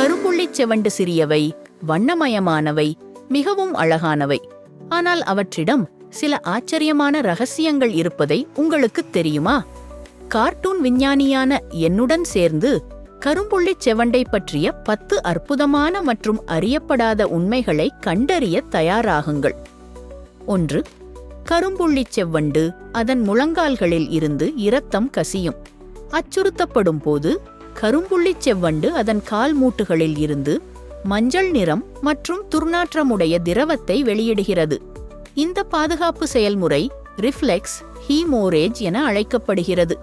செவண்டு சிறியவை வண்ணமயமானவை மிகவும் அழகானவை. ஆனால் அவற்றிடம் சில ஆச்சரியமான ரகசியங்கள் இருப்பதை உங்களுக்குத் தெரியுமா? கார்ட்டூன் விஞ்ஞானியான என்னுடன் சேர்ந்து கரும்புள்ளிச் செவண்டை பற்றிய பத்து அற்புதமான மற்றும் அறியப்படாத உண்மைகளை கண்டறிய தயாராகுங்கள். ஒன்று கரும்புள்ளிச் செவ்வண்டு அதன் முழங்கால்களில் இருந்து இரத்தம் கசியும். அச்சுறுத்தப்படும் போது கரும்புள்ளிச் செவ்வண்டு அதன் கால் மூட்டுகளில் இருந்து மஞ்சள் நிறம் மற்றும் துர்நாற்றமுடைய திரவத்தை வெளியிடுகிறது. இந்த பாதுகாப்பு செயல்முறை ரிஃப்ளெக்ஸ் ஹீமோரேஜ் என அழைக்கப்படுகிறது.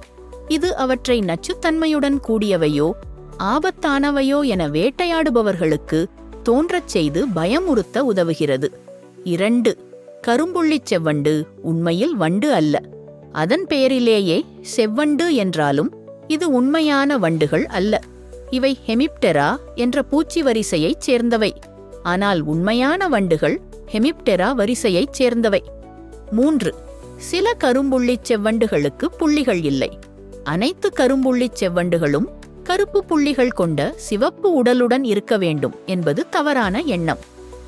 இது அவற்றை நச்சுத்தன்மையுடன் கூடியவையோ ஆபத்தானவையோ என வேட்டையாடுபவர்களுக்கு தோன்றச் செய்து பயமுறுத்த உதவுகிறது. இரண்டு கரும்புள்ளிச் செவ்வண்டு உண்மையில் வண்டு அல்ல. அதன் பெயரிலேயே செவ்வண்டு என்றாலும் இது உண்மையான வண்டுகள் அல்ல. இவை ஹெமிப்டெரா என்ற பூச்சி வரிசையைச் சேர்ந்தவை. ஆனால் உண்மையான வண்டுகள் ஹெமிப்டெரா வரிசையைச் சேர்ந்தவை. மூன்று சில கரும்புள்ளிச் செவ்வண்டுகளுக்கு புள்ளிகள் இல்லை. அனைத்து கரும்புள்ளிச் செவ்வண்டுகளும் கருப்பு புள்ளிகள் கொண்ட சிவப்பு உடலுடன் இருக்க வேண்டும் என்பது தவறான எண்ணம்.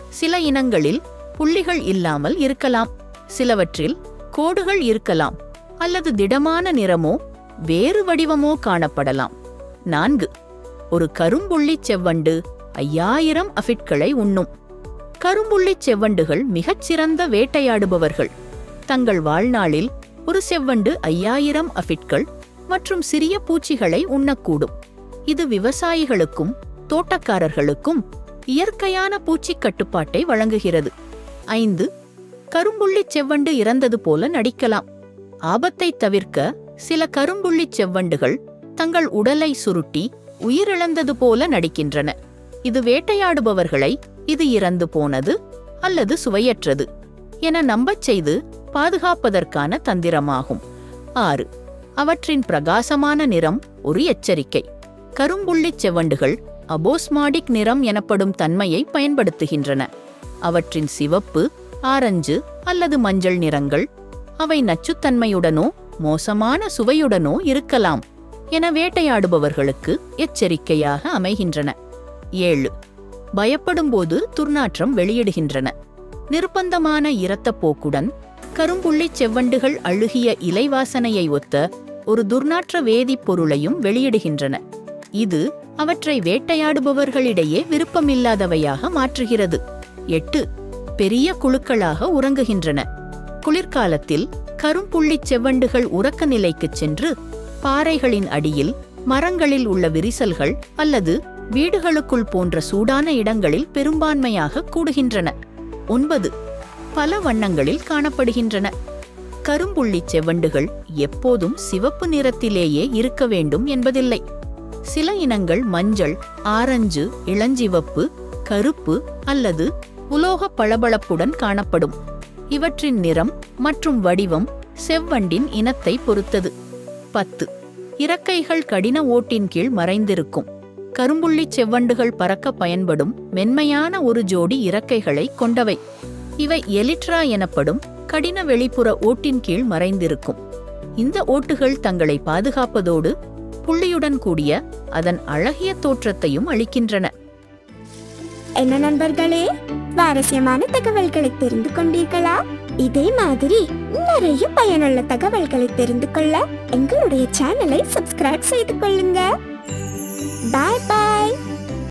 சில இனங்களில் புள்ளிகள் இல்லாமல் இருக்கலாம். சிலவற்றில் கோடுகள் இருக்கலாம். அல்லது திடமான நிறமோ வேறு வடிவமோ காணப்படலாம். நான்கு. ஒரு கரும்புள்ளிச் செவ்வண்டு ஐயாயிரம் அஃபிட்களை உண்ணும். கரும்புள்ளிச் செவ்வண்டுகள் மிகச்சிறந்த வேட்டையாடுபவர்கள். தங்கள் வாழ்நாளில் ஒரு செவ்வண்டு ஐயாயிரம் அஃபிட்கள் மற்றும் சிறிய பூச்சிகளை உண்ணக்கூடும். இது விவசாயிகளுக்கும் தோட்டக்காரர்களுக்கும் இயற்கையான பூச்சிக் கட்டுப்பாட்டை வழங்குகிறது. ஐந்து. கரும்புள்ளிச் செவ்வண்டு இறந்தது போல நடிக்கலாம். ஆபத்தை தவிர்க்க சில கரும்புள்ளிச் செவ்வண்டுகள் தங்கள் உடலை சுருட்டி உயிரிழந்தது போல நடிக்கின்றன. இது வேட்டையாடுபவர்களை இது இறந்து போனது அல்லது சுவையற்றது என நம்பச் செய்து பாதுகாப்பதற்கான தந்திரமாகும். ஆறு அவற்றின் பிரகாசமான நிறம் ஒரு எச்சரிக்கை. கரும்புள்ளிச் செவண்டுகள் அபோஸ்மாடிக் நிறம் எனப்படும் தன்மையை பயன்படுத்துகின்றன. அவற்றின் சிவப்பு ஆரஞ்சு அல்லது மஞ்சள் நிறங்கள் அவை நச்சுத்தன்மையுடனோ மோசமான சுவையுடனோ இருக்கலாம் என வேட்டையாடுபவர்களுக்கு எச்சரிக்கையாக அமைகின்றன. ஏழு. பயப்படும்போது துர்நாற்றம் வெளியிடுகின்றன. நிர்பந்தமான இரத்தப் போக்குடன் கரும்புள்ளிச் செவ்வண்டுகள் அழுகிய இலைவாசனையை ஒத்த ஒரு துர்நாற்ற வேதிப்பொருளையும் வெளியிடுகின்றன. இது அவற்றை வேட்டையாடுபவர்களிடையே விருப்பமில்லாதவையாக மாற்றுகிறது. எட்டு. பெரிய குழுக்களாக உறங்குகின்றன. குளிர்காலத்தில் கரும்புள்ளிச் செவ்வண்டுகள் உறக்க நிலைக்குச் சென்று பாறைகளின் அடியில் மரங்களில் உள்ள விரிசல்கள் அல்லது வீடுகளுக்குள் போன்ற சூடான இடங்களில் பெரும்பான்மையாக கூடுகின்றன. ஒன்பது. பல வண்ணங்களில் காணப்படுகின்றன. கரும்புள்ளிச் செவ்வண்டுகள் எப்போதும் சிவப்பு நிறத்திலேயே இருக்க வேண்டும் என்பதில்லை. சில இனங்கள் மஞ்சள் ஆரஞ்சு இளஞ்சிவப்பு கருப்பு அல்லது உலோக பளபளப்புடன் காணப்படும். இவற்றின் நிறம் மற்றும் வடிவம் செவ்வண்டின் இனத்தை பொறுத்தது. பத்து. இறக்கைகள் கடின ஓட்டின் கீழ் மறைந்திருக்கும். கரும்புள்ளிச் செவ்வண்டுகள் பறக்க பயன்படும் மென்மையான ஒரு ஜோடி இறக்கைகளை கொண்டவை. இவை எலிட்ரா எனப்படும் கடின வெளிப்புற ஓட்டின் கீழ் மறைந்திருக்கும். இந்த ஓட்டுகள் தங்களை பாதுகாப்பதோடு புள்ளியுடன் கூடிய அதன் அழகிய தோற்றத்தையும் அளிக்கின்றன. என்ன நண்பர்களே? சுவாரஸ்யமான தகவல்களை தெரிந்து கொண்டீர்களா? இதே மாதிரி நிறைய பயனுள்ள தகவல்களை தெரிந்து கொள்ள எங்களுடைய சேனலை சப்ஸ்கிரைப் செய்து கொள்ளுங்க. பாய் பாய்